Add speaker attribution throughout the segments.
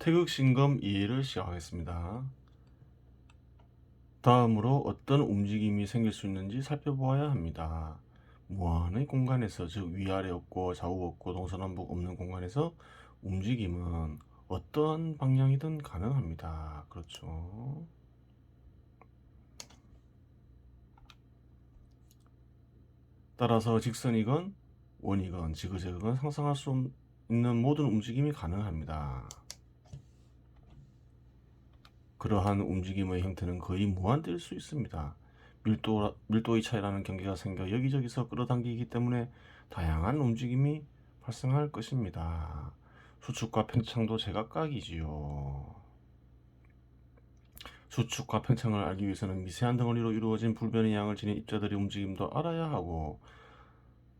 Speaker 1: 태극신검 이해를 시작하겠습니다. 다음으로 어떤 움직임이 생길 수 있는지 살펴보아야 합니다. 무한의 공간에서 즉 위아래 없고 좌우 없고 동서남북 없는 공간에서 움직임은 어떤 방향이든 가능합니다. 그렇죠. 따라서 직선이건 원이건 지그재그건 상상할 수 있는 모든 움직임이 가능합니다. 그러한 움직임의 형태는 거의 무한대일 수 있습니다. 밀도, 밀도의 차이라는 경계가 생겨 여기저기서 끌어당기기 때문에 다양한 움직임이 발생할 것입니다. 수축과 팽창도 제각각이지요. 수축과 팽창을 알기 위해서는 미세한 덩어리로 이루어진 불변의 양을 지닌 입자들의 움직임도 알아야 하고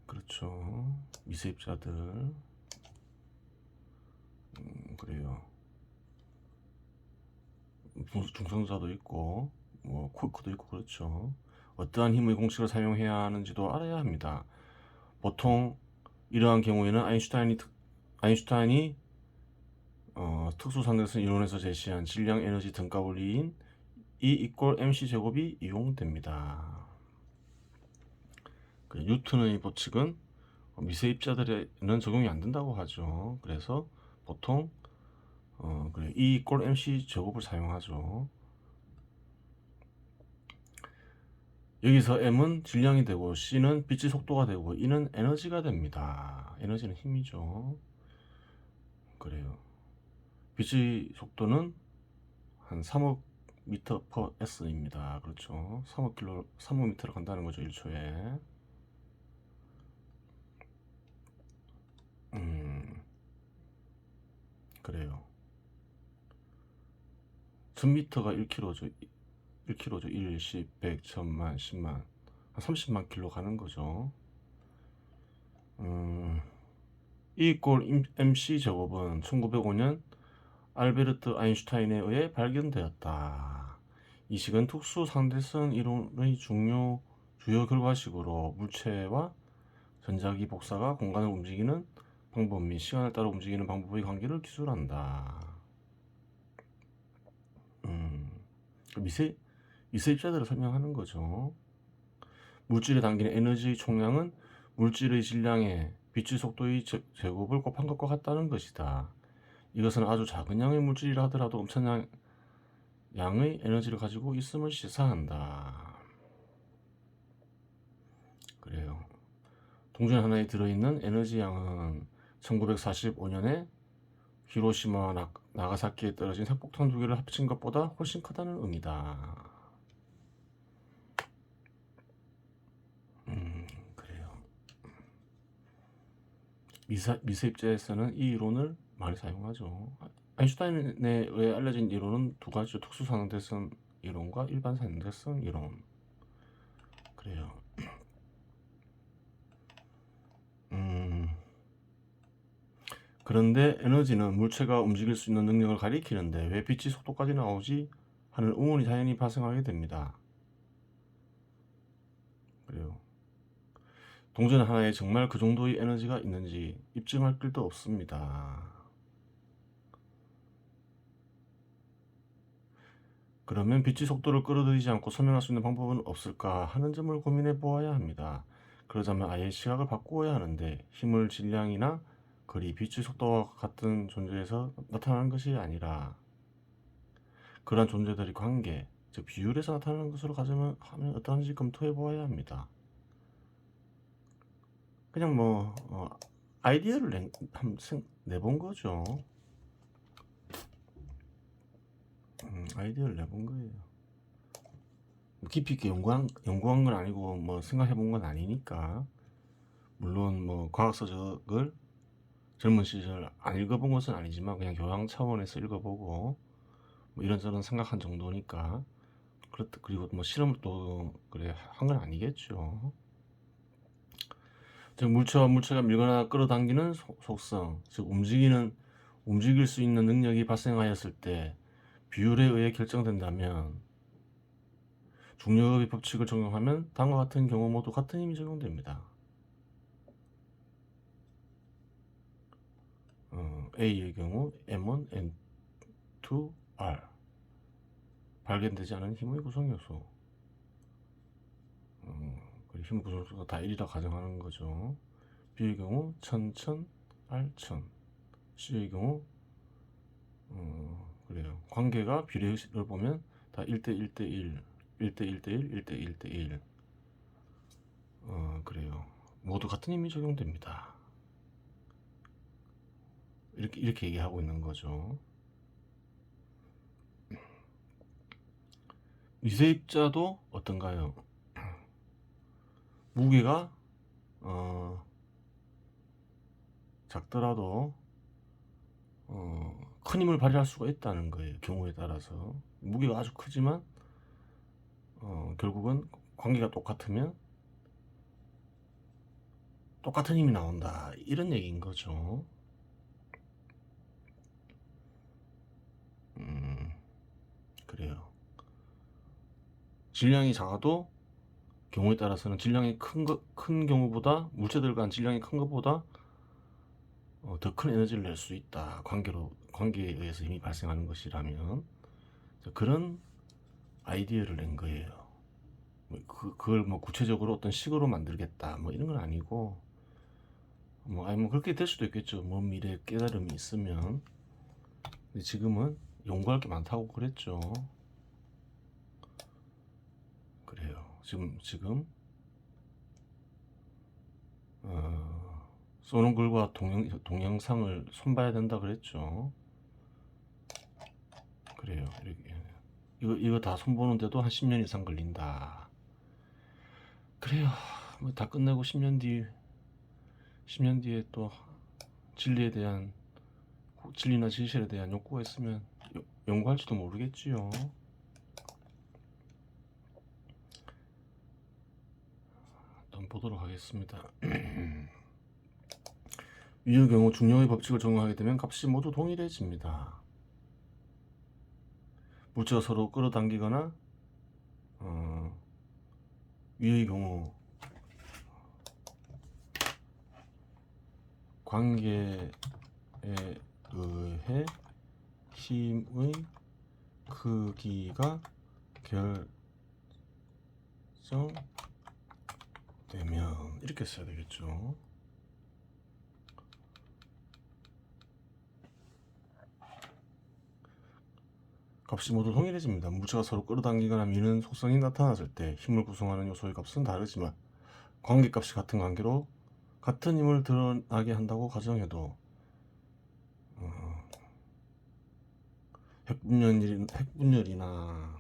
Speaker 1: 그렇죠. 미세 입자들 음, 그래요. 중- 중성자도 있고 뭐 콜크도 있고 그렇죠. 어떠한 힘의 공식을 사용해야 하는지도 알아야 합니다. 보통 이러한 경우에는 아인슈타인이 특- 아인슈타인이 어, 특수상대성 이론에서 제시한 질량 에너지 등가 원리인 E mc 제곱이 이용됩니다. 그 뉴턴의 법칙은 미세 입자들에는 적용이 안 된다고 하죠. 그래서 보통 어, 그래 이꼴 mc 제곱을 사용하죠. 여기서 m은 질량이 되고 c는 빛의 속도가 되고 e는 에너지가 됩니다. 에너지는 힘이죠. 그래요. 빛의 속도는 한 3억 미터 퍼 s입니다. 그렇죠. 3억 킬로, 3억 미터로 간다는 거죠. 1초에. 음, 그래요. 1000미터가 1kg죠. 1kg죠. 1, 10, 100, 1000만, 10만. 한 30만 킬로 가는 거죠. 음, E 이꼴 mc 제곱은 1905년 알베르트 아인슈타인에 의해 발견되었다. 이 식은 특수 상대성 이론의 중요 주요 결과식으로 물체와 전자기 복사가 공간을 움직이는 방법 및 시간을 따라 움직이는 방법의 관계를 기술한다. 음, 그 미세 미세 입자들을 설명하는 거죠. 물질에 담기는 에너지 총량은 물질의 질량에 빛의 속도의 제- 제곱을 곱한 것과 같다는 것이다. 이것은 아주 작은 양의 물질이라 하더라도 엄청난 양의 에너지를 가지고 있음을 시사한다. 그래요. 동전 하나에 들어있는 에너지 양은 1945년에 히로시마와 나, 나가사키에 떨어진 핵폭탄 두 개를 합친 것보다 훨씬 크다는 의미다. 음, 그래요. 미사, 미세입자에서는 이 이론을 많이 사용하죠. 아- 아인슈타인에 의해 알려진 이론은 두 가지죠. 특수상대성 이론과 일반 상대성 이론. 그래요. 음, 그런데 에너지는 물체가 움직일 수 있는 능력을 가리키는데 왜 빛의 속도까지 나오지? 하는 의문이 자연히 발생하게 됩니다. 그래요. 동전 하나에 정말 그 정도의 에너지가 있는지 입증할 길도 없습니다. 그러면 빛의 속도를 끌어들이지 않고 설명할 수 있는 방법은 없을까 하는 점을 고민해 보아야 합니다. 그러자면 아예 시각을 바꾸어야 하는데 힘을 질량이나 거리, 빛의 속도와 같은 존재에서 나타나는 것이 아니라 그러한 존재들의 관계, 즉 비율에서 나타나는 것으로 가자면 하면 어떠한지 검토해 보아야 합니다. 그냥 뭐 어, 아이디어를 내, 한, 생, 내본 거죠. 음, 아이디어를 내본 거예요. 뭐 깊이 있게 연구한, 연구한 건 아니고 뭐 생각해 본 건 아니니까 물론 뭐 과학서적을 젊은 시절 안 읽어본 것은 아니지만 그냥 교양 차원에서 읽어보고 뭐 이런저런 생각한 정도니까 그렇다 그리고 뭐 실험도 그래 한 건 아니겠죠. 즉 물체와 물체가 밀거나 끌어당기는 소- 속성, 즉 움직이는 움직일 수 있는 능력이 발생하였을 때 비율에 의해 결정된다면 중력의 법칙을 적용하면 다음과 같은 경우 모두 같은 힘이 적용됩니다. 어, A의 경우 M1, N, Q2R 발견되지 않은 힘의 구성 요소. 음, 그리고 구성 요소가 다 1이라 가정하는 거죠. B의 경우 1000, 1000, R 1000. C의 경우 어, 그래요. 관계가 비례식을 보면 다 1대 1대 1, 1대 1대 1, 1대 1대 1. 어, 그래요. 모두 같은 힘이 적용됩니다. 이렇게 이렇게 얘기하고 있는 거죠. 미세입자도 어떤가요? 무게가 어, 작더라도 어, 큰 힘을 발휘할 수가 있다는 거예요. 경우에 따라서 무게가 아주 크지만 어, 결국은 관계가 똑같으면 똑같은 힘이 나온다 이런 얘기인 거죠. 음, 그래요. 질량이 작아도 경우에 따라서는 질량이 큰, 거, 큰 경우보다 물체들 간 질량이 큰 것보다 어, 더 큰 에너지를 낼 수 있다. 관계로 관계에 의해서 힘이 발생하는 것이라면 자, 그런 아이디어를 낸 거예요. 뭐 그, 그걸 뭐 구체적으로 어떤 식으로 만들겠다 뭐 이런 건 아니고 뭐 아니 뭐 그렇게 될 수도 있겠죠. 먼 미래 깨달음이 있으면 지금은 연구할 게 많다고 그랬죠. 그래요. 지금 지금 어, 쏘는 글과 동영, 동영상을 손봐야 된다 그랬죠. 그래요. 이렇게 이거 이거 다 손보는데도 한 10년 이상 걸린다. 그래요. 뭐 다 끝내고 10년 뒤 10년 뒤에 또 진리에 대한 진리나 진실에 대한 욕구가 있으면 요- 연구할지도 모르겠지요. 한번 보도록 하겠습니다. 위의 경우 중력의 법칙을 적용하게 되면 값이 모두 동일해집니다. 물체가 서로 끌어당기거나 어, 위의 경우 관계에 의해 힘의 크기가 결정 되면 이렇게 써야 되겠죠. 값이 모두 동일해집니다. 물체가 서로 끌어당기거나 미는 속성이 나타났을 때 힘을 구성하는 요소의 값은 다르지만 관계값이 같은 관계로 같은 힘을 드러나게 한다고 가정해도 어, 핵분열이, 핵분열이나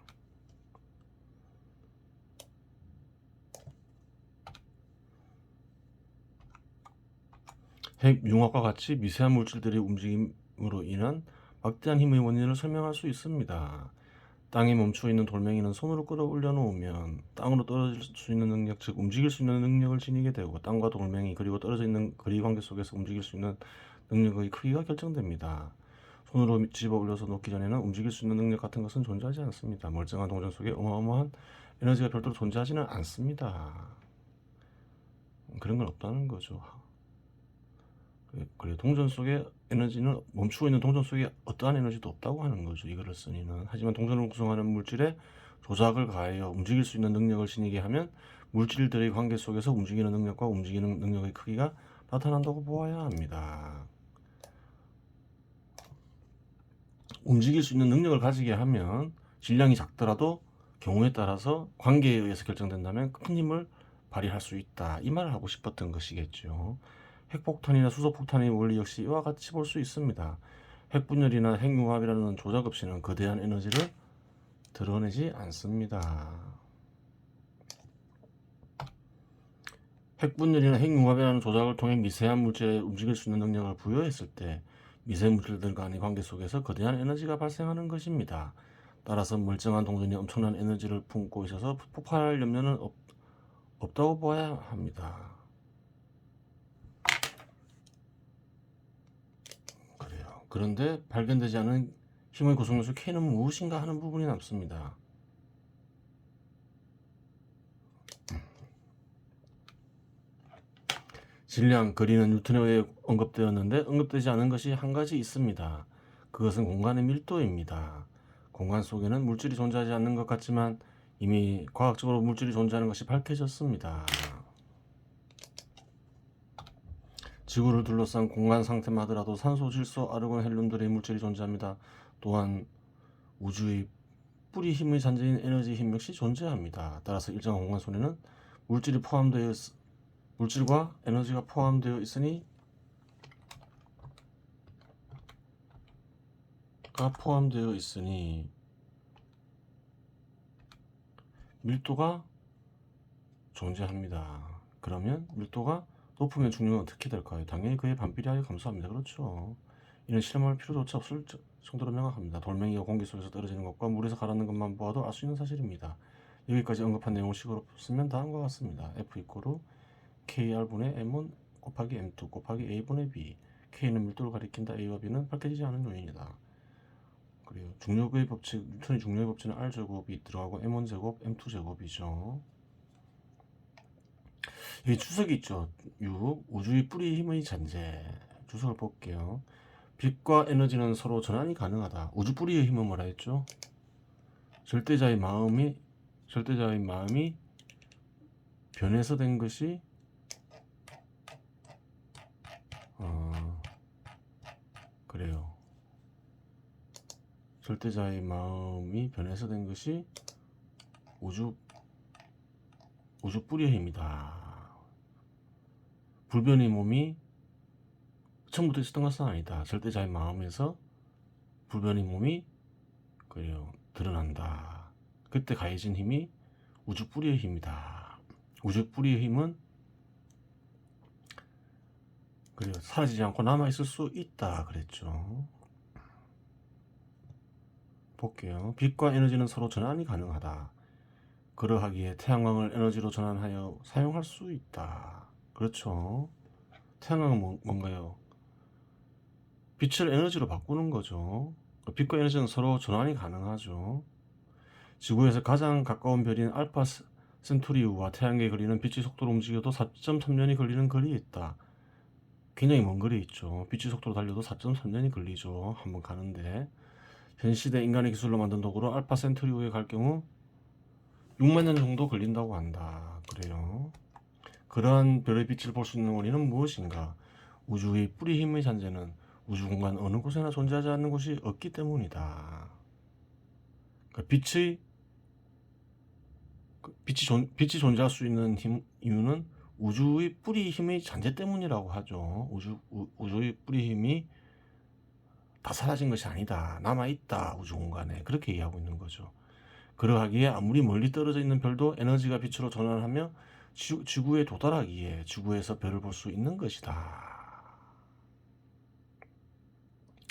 Speaker 1: 핵융합과 같이 미세한 물질들의 움직임으로 인한 막대한 힘의 원인을 설명할 수 있습니다. 땅에 멈추어 있는 돌멩이는 손으로 끌어올려 놓으면 땅으로 떨어질 수 있는 능력, 즉 움직일 수 있는 능력을 지니게 되고 땅과 돌멩이 그리고 떨어져 있는 거리 관계 속에서 움직일 수 있는 능력의 크기가 결정됩니다. 손으로 집어 올려서 놓기 전에는 움직일 수 있는 능력 같은 것은 존재하지 않습니다. 멀쩡한 동전 속에 어마어마한 에너지가 별도로 존재하지는 않습니다. 그런 건 없다는 거죠. 그래, 그래 동전 속에 에너지는 멈추고 있는 동전 속에 어떠한 에너지도 없다고 하는 거죠. 이거를 쓰니는 하지만 동전을 구성하는 물질에 조작을 가하여 움직일 수 있는 능력을 지니게 하면 물질들의 관계 속에서 움직이는 능력과 움직이는 능력의 크기가 나타난다고 보아야 합니다. 움직일 수 있는 능력을 가지게 하면 질량이 작더라도 경우에 따라서 관계에 의해서 결정된다면 큰 힘을 발휘할 수 있다. 이 말을 하고 싶었던 것이겠죠. 핵폭탄이나 수소폭탄의 원리 역시 이와 같이 볼 수 있습니다. 핵분열이나 핵융합이라는 조작 없이는 거대한 에너지를 드러내지 않습니다. 핵분열이나 핵융합이라는 조작을 통해 미세한 물질에 움직일 수 있는 능력을 부여했을 때 미세 물질들 간의 관계 속에서 거대한 에너지가 발생하는 것입니다. 따라서 멀쩡한 동전이 엄청난 에너지를 품고 있어서 폭발할 염려는 없, 없다고 봐야 합니다. 그런데 발견되지 않은 힘의 구성요소 K는 무엇인가 하는 부분이 남습니다. 질량, 거리는 뉴턴에 의해 언급되었는데 언급되지 않은 것이 한 가지 있습니다. 그것은 공간의 밀도입니다. 공간 속에는 물질이 존재하지 않는 것 같지만 이미 과학적으로 물질이 존재하는 것이 밝혀졌습니다. 지구를 둘러싼 공간 상태만 하더라도 산소, 질소, 아르곤, 헬륨들의 물질이 존재합니다. 또한 우주의 뿌리 힘의 잔재인 에너지 힘 역시 존재합니다. 따라서 일정한 공간 속에는 물질이 포함되어 있, 물질과 에너지가 포함되어 있으니 가 포함되어 있으니 밀도가 존재합니다. 그러면 밀도가 높으면 중력은 어떻게 될까요? 당연히 그의 반비례하여 감소합니다. 그렇죠. 이는 실험할 필요조차 없을 저- 정도로 명확합니다. 돌멩이가 공기 속에서 떨어지는 것과 물에서 가라앉는 것만 보아도 알 수 있는 사실입니다. 여기까지 언급한 내용을 식으로 쓰면 다음과 같습니다. F 이꼬르 KR분의 M1 곱하기 M2 곱하기 A분의 B K는 밀도를 가리킨다. A와 B는 밝혀지지 않은 요인이다. 그리고 중력의 법칙, 뉴턴의 중력의 법칙은 R 제곱이 들어가고 M1 제곱, M2 제곱이죠. 여기 주석이 있죠. 6. 우주의 뿌리 힘의 잔재. 주석을 볼게요. 빛과 에너지는 서로 전환이 가능하다. 우주 뿌리의 힘은 뭐라 했죠? 절대자의 마음이 절대자의 마음이 변해서 된 것이 어 그래요. 절대자의 마음이 변해서 된 것이 우주 우주 뿌리의 힘이다. 불변의 몸이 처음부터 있었던 것은 아니다. 절대자의 마음에서 불변의 몸이 그래요 드러난다. 그때 가해진 힘이 우주 뿌리의 힘이다. 우주 뿌리의 힘은 그래요 사라지지 않고 남아 있을 수 있다 그랬죠. 볼게요. 빛과 에너지는 서로 전환이 가능하다. 그러하기에 태양광을 에너지로 전환하여 사용할 수 있다. 그렇죠. 태양광은 뭐- 뭔가요? 빛을 에너지로 바꾸는 거죠. 빛과 에너지는 서로 전환이 가능하죠. 지구에서 가장 가까운 별인 알파 세- 센투리우와 태양계에 걸리는 빛의 속도로 움직여도 4.3년이 걸리는 거리에 있다. 굉장히 먼 거리에 있죠. 빛의 속도로 달려도 4.3년이 걸리죠. 한번 가는데. 현 시대 인간의 기술로 만든 도구로 알파 센투리우에 갈 경우 6만 년 정도 걸린다고 한다. 그래요. 그러한 별의 빛을 볼 수 있는 원리는 무엇인가? 우주의 뿌리 힘의 잔재는 우주 공간 어느 곳에나 존재하지 않는 곳이 없기 때문이다. 그러니까 빛의 그 빛이 존 빛이 존재할 수 있는 힘, 이유는 우주의 뿌리 힘의 잔재 때문이라고 하죠. 우주 우, 우주의 뿌리 힘이 다 사라진 것이 아니다. 남아 있다. 우주 공간에 그렇게 이해하고 있는 거죠. 그러하기에 아무리 멀리 떨어져 있는 별도 에너지가 빛으로 전환하며 지, 지구 에 도달하기에 지구에서 별을 볼 수 있는 것이다.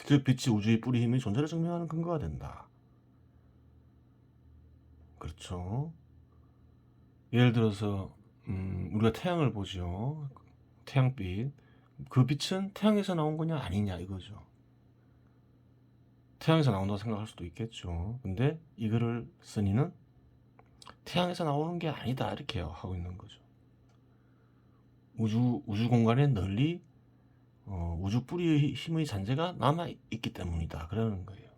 Speaker 1: 즉 빛이 우주의 뿌리 힘의 존재를 증명하는 근거가 된다. 그렇죠. 예를 들어서 음, 우리가 태양을 보죠. 태양빛. 그 빛은 태양에서 나온 거냐 아니냐 이거죠. 태양에서 나온다고 생각할 수도 있겠죠. 근데 이거를 쓰니는 태양에서 나오는 게 아니다 이렇게 하고 있는 거죠. 우주 우주 공간에 널리 어, 우주 뿌리의 힘의 잔재가 남아 있기 때문이다 그러는 거예요.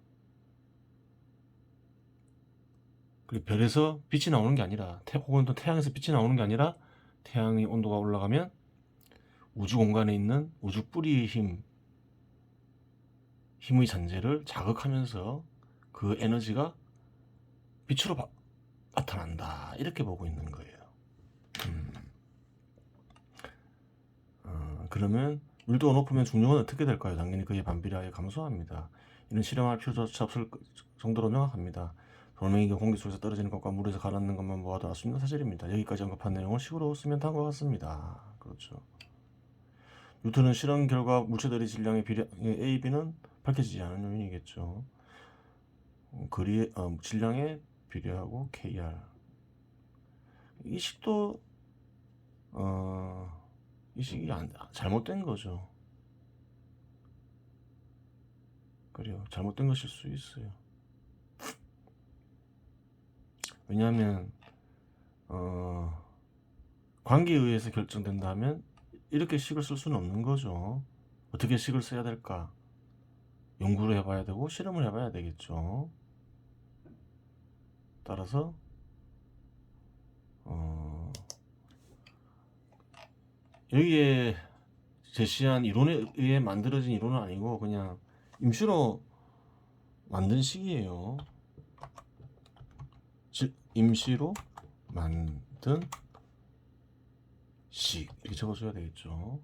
Speaker 1: 그리고 별에서 빛이 나오는 게 아니라 태, 혹은 또 태양에서 빛이 나오는 게 아니라 태양의 온도가 올라가면 우주 공간에 있는 우주 뿌리의 힘 힘의 잔재를 자극하면서 그 에너지가 빛으로 바, 나타난다 이렇게 보고 있는 거예요. 음. 어, 그러면 밀도가 높으면 중력은 어떻게 될까요? 당연히 그에 반비례하여 감소합니다. 이는 실험할 필요조차 없을 정도로 명확합니다. 돌멩이가 공기 속에서 떨어지는 것과 물에서 가라앉는 것만 보아도 알 수 있는 사실입니다. 여기까지 언급한 내용을 식으로 쓰면 다음과 같습니다. 그렇죠. 뉴턴은 실험 결과 물체들의 질량의 비례 A, B는 밝혀지지 않은 요인이겠죠. 어, 거리 어, 질량에 비례하고 KR 이 식도 어, 이 식이 안, 잘못된 거죠. 그래요. 잘못된 것일 수 있어요. 왜냐하면 어, 관계에 의해서 결정된다면 이렇게 식을 쓸 수는 없는 거죠. 어떻게 식을 써야 될까? 연구를 해봐야 되고 실험을 해봐야 되겠죠. 따라서 어, 여기에 제시한 이론에 의해 만들어진 이론은 아니고 그냥 임시로 만든 식이에요. 즉 임시로 만든 식 이렇게 적어줘야 되겠죠.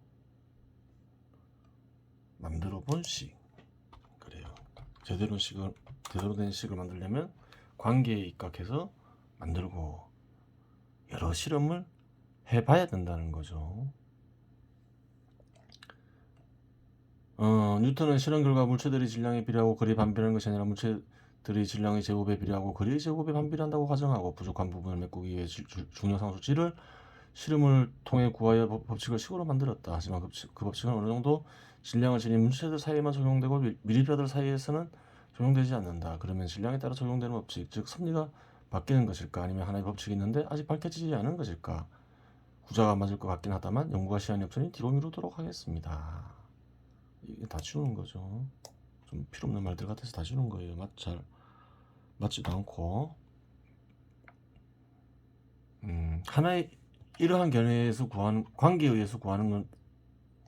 Speaker 1: 만들어 본 식. 그래요. 제대로 식을 제대로 된 식을 만들려면 관계에 입각해서 만들고 여러 실험을 해봐야 된다는 거죠. 어, 뉴턴은 실험 결과 물체들의 질량에 비례하고 거리에 반비례하는 것이 아니라 물체들의 질량의 제곱에 비례하고 거리의 제곱에 반비례한다고 가정하고 부족한 부분을 메꾸기 위해 질- 줄- 중요 상수치를 실험을 통해 구하여 법- 법칙을 식으로 만들었다. 하지만 그, 그 법칙은 어느 정도 질량을 지닌 물체들 사이에만 적용되고 밀- 밀입자들 사이에서는 적용되지 않는다. 그러면 질량에 따라 적용되는 법칙, 즉 섭리가 바뀌는 것일까? 아니면 하나의 법칙이 있는데 아직 밝혀지지 않은 것일까? 구자가 맞을 것 같긴 하다만 연구가 시간이 없으니 뒤로 미루도록 하겠습니다. 이게 다 지우는 거죠. 좀 필요 없는 말들 같아서 다 지우는 거예요. 맞, 잘 맞지도 않고. 음, 하나의 이러한 견해에서 구하는 관계에 의해서 구하는 건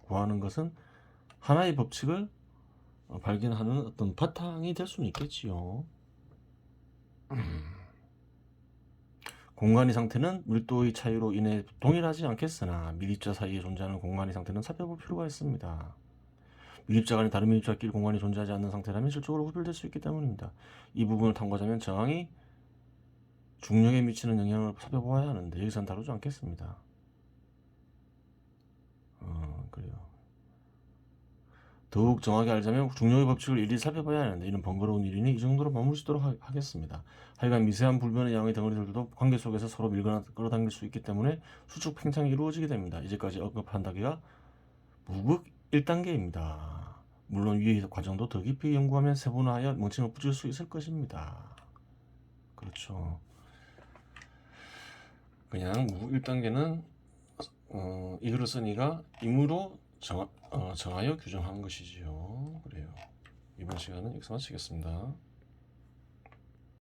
Speaker 1: 구하는 것은 하나의 법칙을 어, 발견하는 어떤 바탕이 될 수는 있겠지요. 음. 공간의 상태는 밀도의 차이로 인해 동일하지 않겠으나 밀입자 사이에 존재하는 공간의 상태는 살펴볼 필요가 있습니다. 밀입자 간의 다른 밀입자끼리 공간이 존재하지 않는 상태라면 실적으로 구별될 수 있기 때문입니다. 이 부분을 탐구하자면 저항이 중력에 미치는 영향을 살펴보아야 하는데 여기서는 다루지 않겠습니다. 어, 그래요. 더욱 정확히 알자면 중력의 법칙을 일일이 살펴봐야 하는데 이는 번거로운 일이니 이 정도로 머무르시도록 하, 하겠습니다. 하여간 미세한 불변의 양의 덩어리들도 관계 속에서 서로 밀거나 끌어당길 수 있기 때문에 수축 팽창이 이루어지게 됩니다. 이제까지 언급한 단계가 무극 1단계입니다. 물론 위의 과정도 더 깊이 연구하면 세분화하여 뭉침을 붙일 수 있을 것입니다. 그렇죠. 그냥 무극 1단계는 어, 이글을 쓰니가 임으로 정, 어, 정하여 규정한 것이지요. 그래요. 이번 시간은 여기서 마치겠습니다.